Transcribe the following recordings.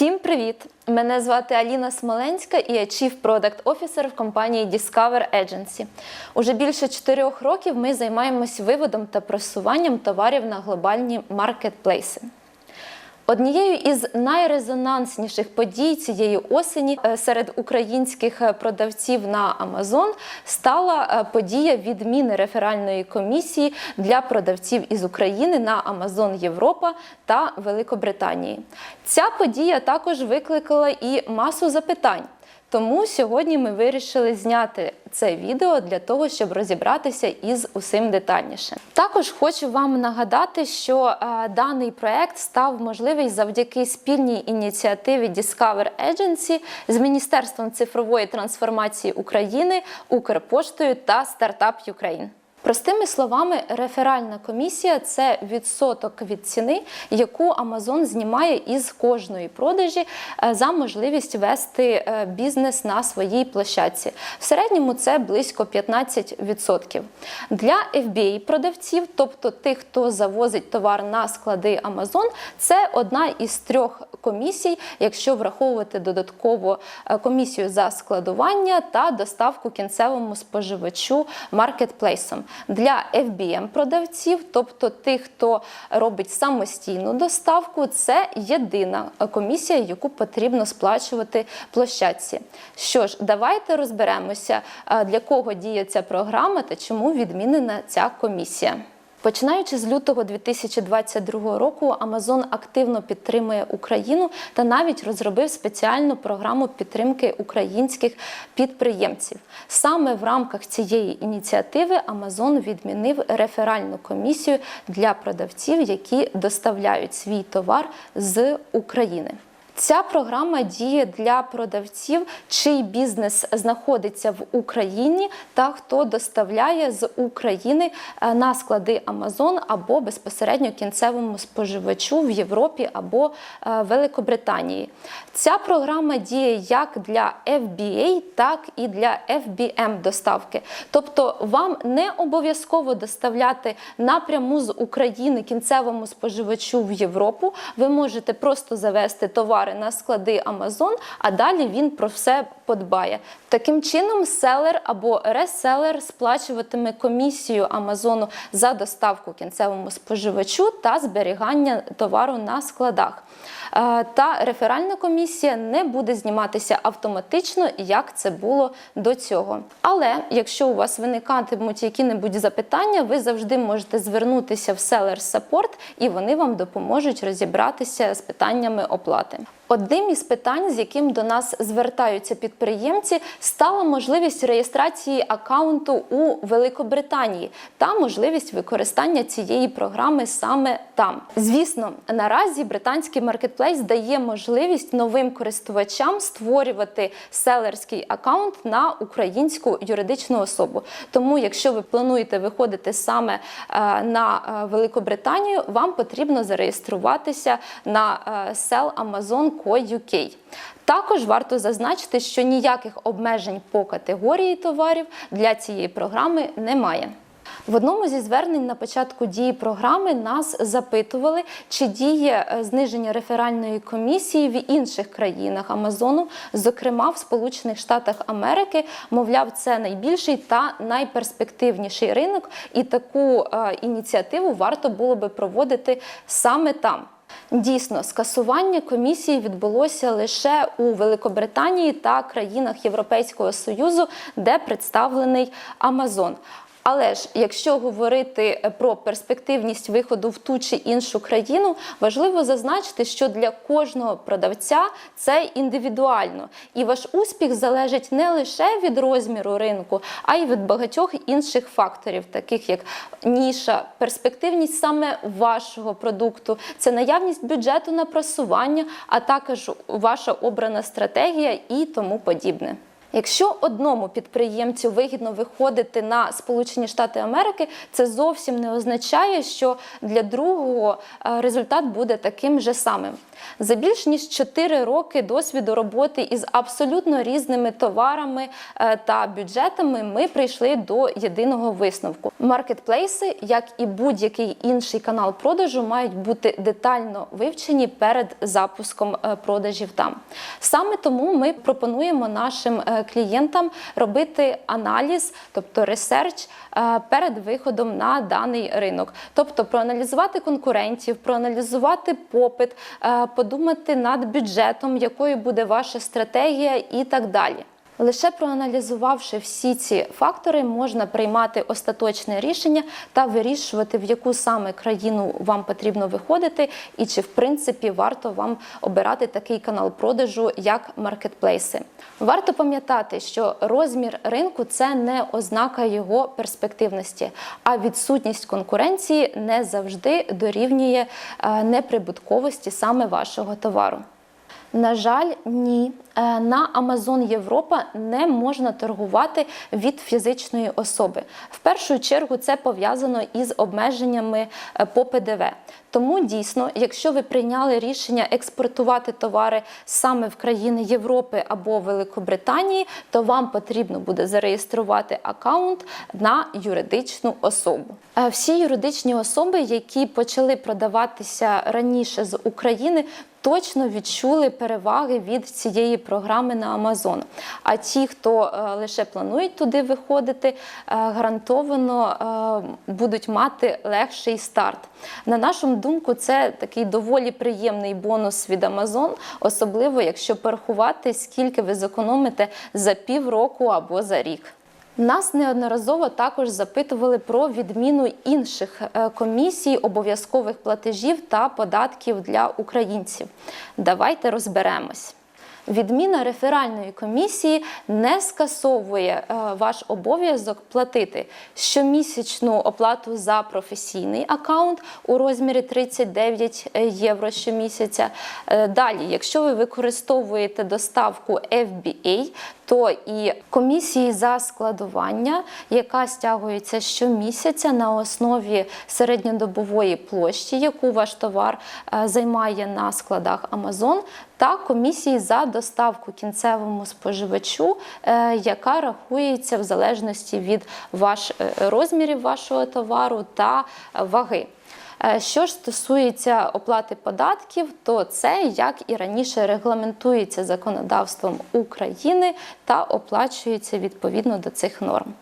Всім привіт! Мене звати Аліна Смоленська і я Chief Product Officer в компанії Discover Agency. Уже більше чотирьох років ми займаємось виводом та просуванням товарів на глобальні маркетплейси. Однією із найрезонансніших подій цієї осені е, серед українських е, продавців на Амазон стала е, подія відміни реферальної комісії для продавців із України на Амазон Європа та Великобританії. Ця подія також викликала і масу запитань. Тому сьогодні ми вирішили зняти це відео для того, щоб розібратися із усім детальніше. Також хочу вам нагадати, що е, даний проект став можливий завдяки спільній ініціативі Discover Agency з Міністерством цифрової трансформації України, Укрпоштою та Startup Ukraine. Простими словами, реферальна комісія це відсоток від ціни, яку Amazon знімає із кожної продажі е, за можливість вести е, бізнес на своїй площадці. В середньому це близько 15%. Для FBA-продавців, тобто тих, хто завозить товар на склади Amazon, це одна із трьох комісій, якщо враховувати додатково е, комісію за складування та доставку кінцевому споживачу маркетплейсом. Для FBM-продавців, тобто тих, хто робить самостійну доставку, це єдина комісія, яку потрібно сплачувати площадці. Що ж, давайте розберемося, для кого діє ця програма та чому відмінена ця комісія. Починаючи з лютого 2022 року, Amazon активно підтримує Україну та навіть розробив спеціальну програму підтримки українських підприємців. Саме в рамках цієї ініціативи Amazon відмінив реферальну комісію для продавців, які доставляють свій товар з України. Ця програма діє для продавців, чий бізнес знаходиться в Україні та хто доставляє з України е, на склади Amazon або безпосередньо кінцевому споживачу в Європі або е, Великобританії. Ця програма діє як для FBA, так і для FBM доставки. Тобто вам не обов'язково доставляти напряму з України кінцевому споживачу в Європу. Ви можете просто завести товари на склади Amazon, а далі він про все подбає. Таким чином, селер або реселер сплачуватиме комісію Амазону за доставку кінцевому споживачу та зберігання товару на складах. Е, Та реферальна комісія не буде зніматися автоматично, як це було до цього. Але якщо у вас виникатимуть які-небудь запитання, ви завжди можете звернутися в Seller Support і вони вам допоможуть розібратися з питаннями оплати. Одним із питань, з яким до нас звертаються підприємці, стала можливість реєстрації аккаунту у Великобританії та можливість використання цієї програми саме там. Звісно, наразі британський маркетплейс дає можливість новим користувачам створювати селерський аккаунт на українську юридичну особу. Тому, якщо ви плануєте виходити саме е, на е, Великобританію, вам потрібно зареєструватися на е, Sell Amazon UK. Також варто зазначити, що ніяких обмежень по категорії товарів для цієї програми немає. В одному зі звернень на початку дії програми нас запитували, чи діє е, зниження реферальної комісії в інших країнах Амазону, зокрема в Сполучених Штатах Америки. Мовляв, це найбільший та найперспективніший ринок, і таку е, ініціативу варто було би проводити саме там. Дійсно, скасування комісії відбулося лише у Великобританії та країнах Європейського Союзу, де представлений Амазон. Але ж якщо говорити про перспективність виходу в ту чи іншу країну, важливо зазначити, що для кожного продавця це індивідуально, і ваш успіх залежить не лише від розміру ринку, а й від багатьох інших факторів, таких як ніша, перспективність саме вашого продукту, це наявність бюджету на просування, а також ваша обрана стратегія і тому подібне. Якщо одному підприємцю вигідно виходити на Сполучені Штати Америки, це зовсім не означає, що для другого е, результат буде таким же самим. За більш ніж 4 роки досвіду роботи із абсолютно різними товарами е, та бюджетами ми прийшли до єдиного висновку. Маркетплейси, як і будь-який інший канал продажу, мають бути детально вивчені перед запуском е, продажів там. Саме тому ми пропонуємо нашим клієнтам робити аналіз, тобто ресерч е, перед виходом на даний ринок, тобто проаналізувати конкурентів, проаналізувати попит, е, подумати над бюджетом, якою буде ваша стратегія і так далі. Лише проаналізувавши всі ці фактори, можна приймати остаточне рішення та вирішувати, в яку саме країну вам потрібно виходити, і чи в принципі варто вам обирати такий канал продажу, як маркетплейси. Варто пам'ятати, що розмір ринку це не ознака його перспективності, а відсутність конкуренції не завжди дорівнює е, неприбутковості саме вашого товару. На жаль, ні. Е, На Amazon Європа не можна торгувати від фізичної особи. В першу чергу це пов'язано із обмеженнями е, по ПДВ. Тому дійсно, якщо ви прийняли рішення експортувати товари саме в країни Європи або Великобританії, то вам потрібно буде зареєструвати аккаунт на юридичну особу. Е, Всі юридичні особи, які почали продаватися раніше з України, точно відчули переваги від цієї програми на Amazon. А ті, хто е, лише планують туди виходити, е, гарантовано е, будуть мати легший старт. На нашу думку, це такий доволі приємний бонус від Amazon, особливо якщо порахувати, скільки ви зекономите за півроку або за рік. Нас неодноразово також запитували про відміну інших е, комісій, обов'язкових платежів та податків для українців. Давайте розберемось. Відміна реферальної комісії не скасовує е, ваш обов'язок платити щомісячну оплату за професійний аккаунт у розмірі 39 євро щомісяця. Е, Далі, якщо ви використовуєте доставку FBA, то і комісії за складування, яка стягується щомісяця на основі середньодобової площі, яку ваш товар е, займає на складах Amazon, та комісії за доставку кінцевому споживачу, е, яка рахується в залежності від ваш, е, розмірів вашого товару та ваги. Е, Що ж стосується оплати податків, то це, як і раніше, регламентується законодавством України та оплачується відповідно до цих норм.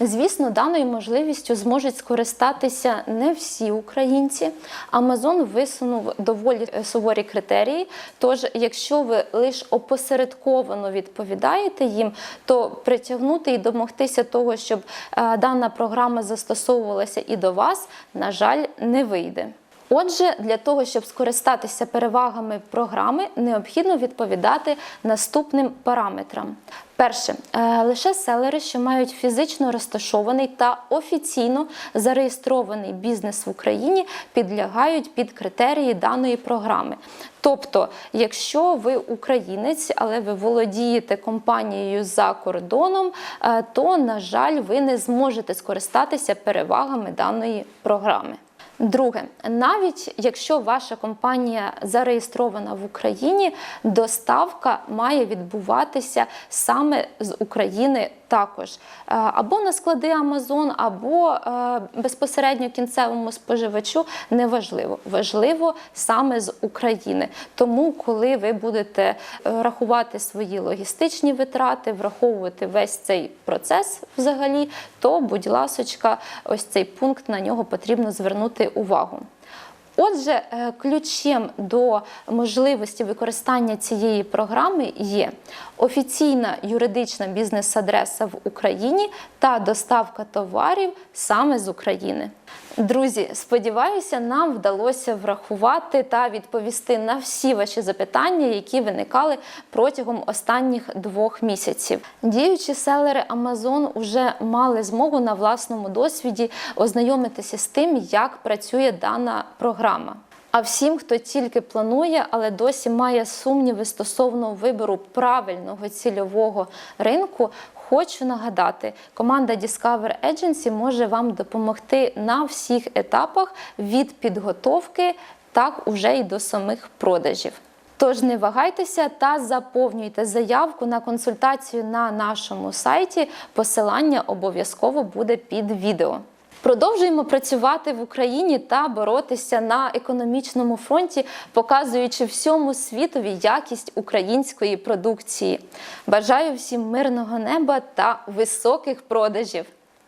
Звісно, даною можливістю зможуть скористатися не всі українці. Амазон висунув доволі е, суворі критерії. Тож, якщо ви лише опосередковано відповідаєте їм, то притягнути і домогтися того, щоб е, дана програма застосовувалася і до вас, на жаль, не вийде. Отже, для того, щоб скористатися перевагами програми, необхідно відповідати наступним параметрам. Перше, е, лише селери, що мають фізично розташований та офіційно зареєстрований бізнес в Україні, підлягають під критерії даної програми. Тобто, якщо ви українець, але ви володієте компанією за кордоном, е, то, на жаль, ви не зможете скористатися перевагами даної програми. Друге, навіть якщо ваша компанія зареєстрована в Україні, доставка має відбуватися саме з України також Е, або на склади Amazon, або е, безпосередньо кінцевому споживачу неважливо. Важливо саме з України. Тому, коли ви будете е, рахувати свої логістичні витрати, враховувати весь цей процес взагалі, то, будь ласочка, ось цей пункт на нього потрібно звернути увагу. Отже, е, ключем до можливості використання цієї програми є офіційна юридична бізнес-адреса в Україні та доставка товарів саме з України. Друзі, сподіваюся, нам вдалося врахувати та відповісти на всі ваші запитання, які виникали протягом останніх двох місяців. Діючі селери Amazon вже мали змогу на власному досвіді ознайомитися з тим, як працює дана програма. А всім, хто тільки планує, але досі має сумніви стосовно вибору правильного цільового ринку, хочу нагадати, команда Discover Agency може вам допомогти на всіх етапах від підготовки, так уже й до самих продажів. Тож не вагайтеся та заповнюйте заявку на консультацію на нашому сайті. Посилання обов'язково буде під відео. Продовжуємо працювати в Україні та боротися на економічному фронті, показуючи всьому світові якість української продукції. Бажаю всім мирного неба та високих продажів!